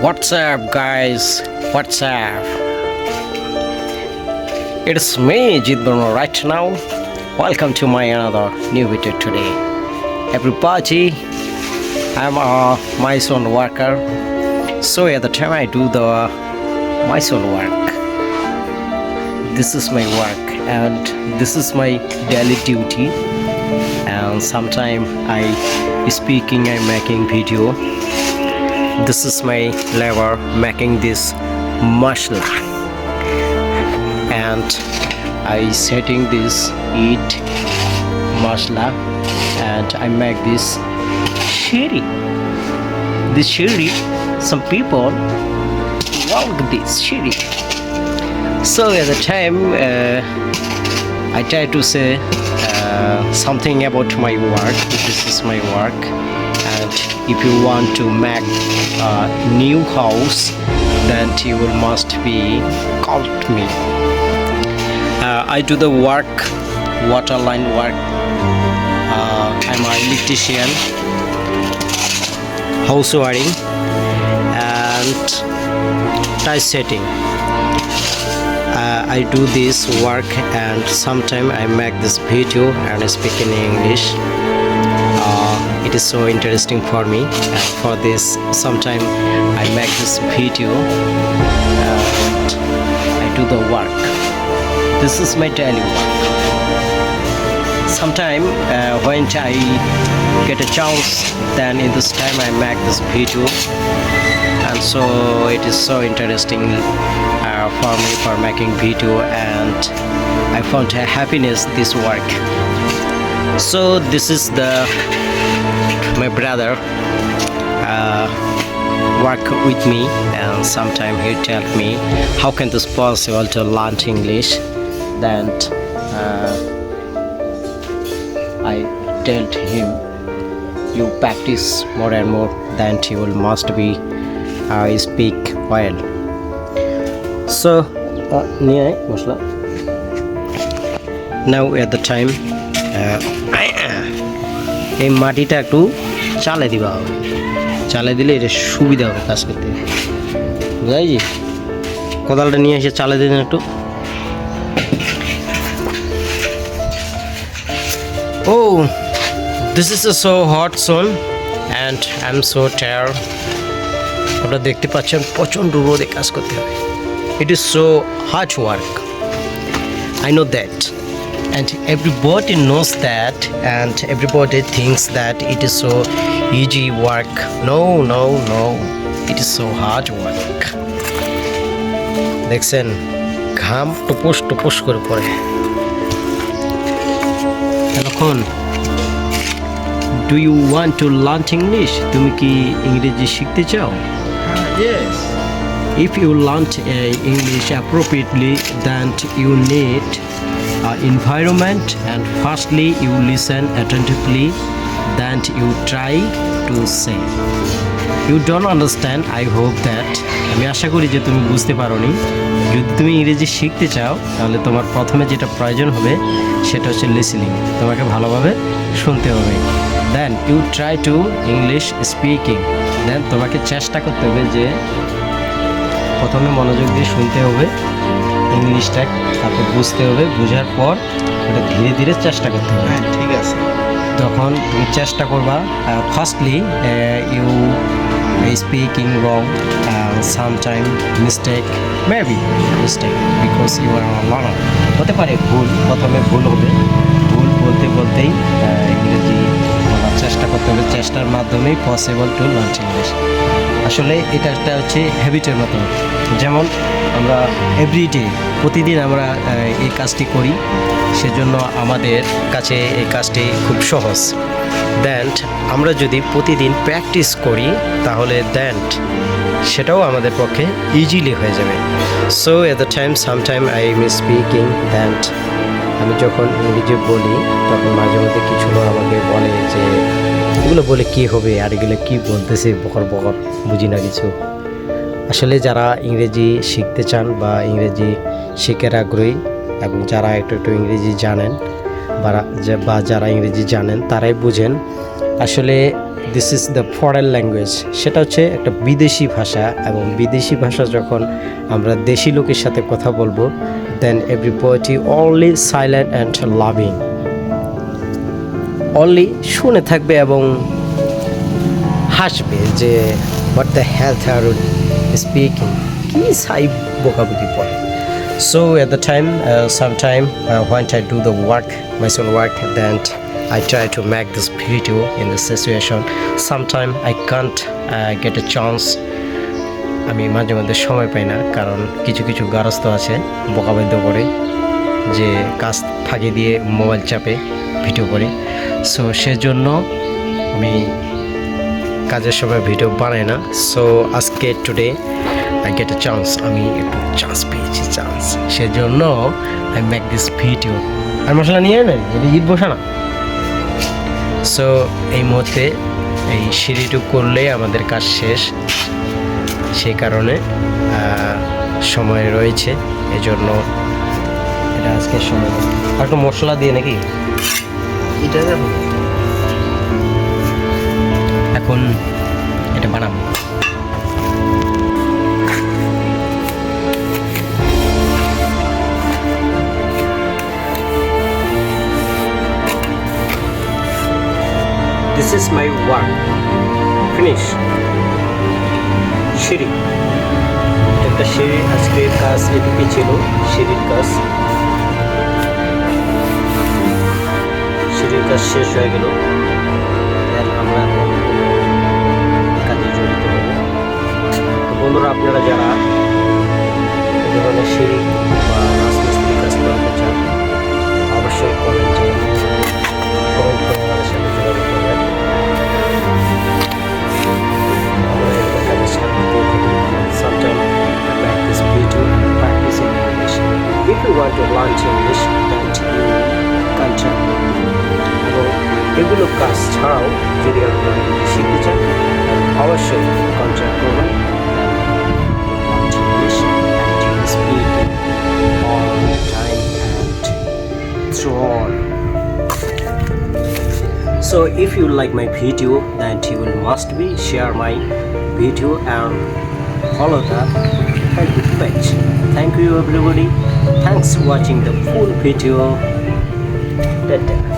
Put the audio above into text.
What's up, guys? What's up? It's me, Jit right now. Welcome to my another new video today. Everybody, I'm a Mysore worker. So at the time I do the Mysore work. This is my work and this is my daily duty. And sometime I speaking and making video this is my labor making this masala and I setting this eat masala and I make this shiri. This shiri some people love this shiri. So at the time uh, I try to say something about my work this is my work. And if you want to make a new house then you will must be called me. Uh, i do the work water line work. Uh, i'm an electrician house wiring and tile setting uh, I do this work and sometime I make this video and I speak in English. Uh, it is so interesting for me. And for this sometime i make this video and i do the work. This is my daily work. Sometime uh, when i get a chance then in this time i make this video. And so it is so interesting uh, for me for making video and i found a happiness this work. So this is the my brother uh, work with me and sometime he tell me how can this possible to learn english? Then uh, i tell him you practice more and more then you will must be uh, speak well so uh, নিয়ে আয় মশলা। At the time uh, এই মাটিটা একটু চালে দিবা হবে। চালে দিলে এটা সুবিধা হবে কাজ করতে। বুঝাইছি কোদালটা নিয়ে এসে চালে দিন একটু। ও this is so hot sun and I am so tired আপনারা দেখতে পাচ্ছেন প্রচণ্ড রোদে কাজ করতে হবে। It is so hard work I know that. And everybody knows that, and everybody thinks that it is so easy work. No, no, no. It is so hard work. দেখছেন ঘাম টুপুস টুপুস করে পড়ে এখন do you want to learn English তুমি কি ইংরেজি শিখতে চাও Yes. If you learn uh, English appropriately, then you need uh, environment and firstly you listen attentively, then you try to say. You don't understand, I hope that আমি আশা করি যে তুমি বুঝতে পারোনি যদি তুমি ইংরেজি শিখতে চাও তাহলে তোমার প্রথমে যেটা প্রয়োজন হবে সেটা হচ্ছে লিসনিং তোমাকে ভালোভাবে শুনতে হবে then you try to English speaking দেন তোমাকে চেষ্টা করতে হবে যে প্রথমে মনোযোগ দিয়ে শুনতে হবে ইংলিশটা তারপর বুঝতে হবে বোঝার পর ওটা ধীরে ধীরে চেষ্টা করতে হবে। হ্যাঁ ঠিক আছে। তখন তুমি চেষ্টা করবা firstly you speaking wrong sometime mistake maybe mistake because you are learner হতে পারে ভুল প্রথমে ভুল হবে। ভুল বলতে বলতেই ইংরেজি চেষ্টা করতে হবে। চেষ্টার মাধ্যমেই পসিবল টু লার্ন ইংলিশ আসলে এটা একটা হচ্ছে হ্যাবিটের মতো। যেমন আমরা এভরিডে প্রতিদিন আমরা এই কাজটি করি। সেজন্য আমাদের কাছে এই কাজটি খুব সহজ। দেন আমরা যদি প্রতিদিন প্র্যাকটিস করি, তাহলে দেন সেটাও আমাদের পক্ষে ইজিলি হয়ে যাবে। So at the time sometime I am speaking then আমি যখন ইংরেজি বলি, তখন মাঝে মধ্যে কিছু লোক আমাকে বলে যে এগুলো বলে কি হবে? আর এগুলো কি বলতেছে? বকর বকর, বুঝি না কিছু। আসলে যারা ইংরেজি শিখতে চান বা ইংরেজি শিখের আগ্রহী এবং যারা একটু একটু ইংরেজি জানেন বা যারা ইংরেজি জানেন তারাই বুঝেন, আসলে this is the foreign language সেটা হচ্ছে একটা বিদেশি ভাষা এবং বিদেশি ভাষা যখন আমরা দেশি লোকের সাথে কথা বলব then everybody only silent and loving only শুনে থাকবে এবং হাসবে যে বাট দ্য হ্যাথ আর স্পিকিং কি সাই বকাবুকি পড়ে? So at the time some time when I do the work my soul work then I try to make this video in the situation some time I can't get a chance আমি মাঝে মধ্যে সময় পাই না, কারণ কিছু কিছু গারস্থ আছে বকাবদ্ধ করে যে কাজ ফাঁকে দিয়ে মোবাইল চাপে ভিডিও করে। সো সেজন্য আমি কাজের সময় ভিডিও বানাই না। সো আজকে today I get a chance আমি একটু চান্স পেয়েছি চান্স সেজন্য আই মেক দিস ভিডিও আর মশলা নিয়ে নেন, এটা ঈদ বসা না। সো এই মুহূর্তে এই সিঁড়িটুক করলে আমাদের কাজ শেষ। সেই কারণে সময় রয়েছে, এজন্য এটা আজকে সময়। আর একটু মশলা দিয়ে নাকি? এটা এখন এটা বানাবো This is my work. Finish. সিঁড়ি একটা সিঁড়ি আজকে কাজ এটুকুই ছিল সিঁড়ির কাজ কাজ শেষ হয়ে গেল। দেন আমরা কাজে জড়িত হব। বন্ধুরা, আপনারা যারা ধরনের সিঁড়ি বা রাজমিস্ত্রি কাজ করতে চান, অবশ্যই কমেন্টে If you want to learn এগুলো কাজ ছাড়াও যদি আপনি যদি শিখতে চান তাহলে অবশ্যই কন্ট্যাক্ট করবেন speak all time and through all So if you like my video then you will must be share my video and follow the Facebook page. Thank you everybody. Thanks for watching the full video. Ta-ta.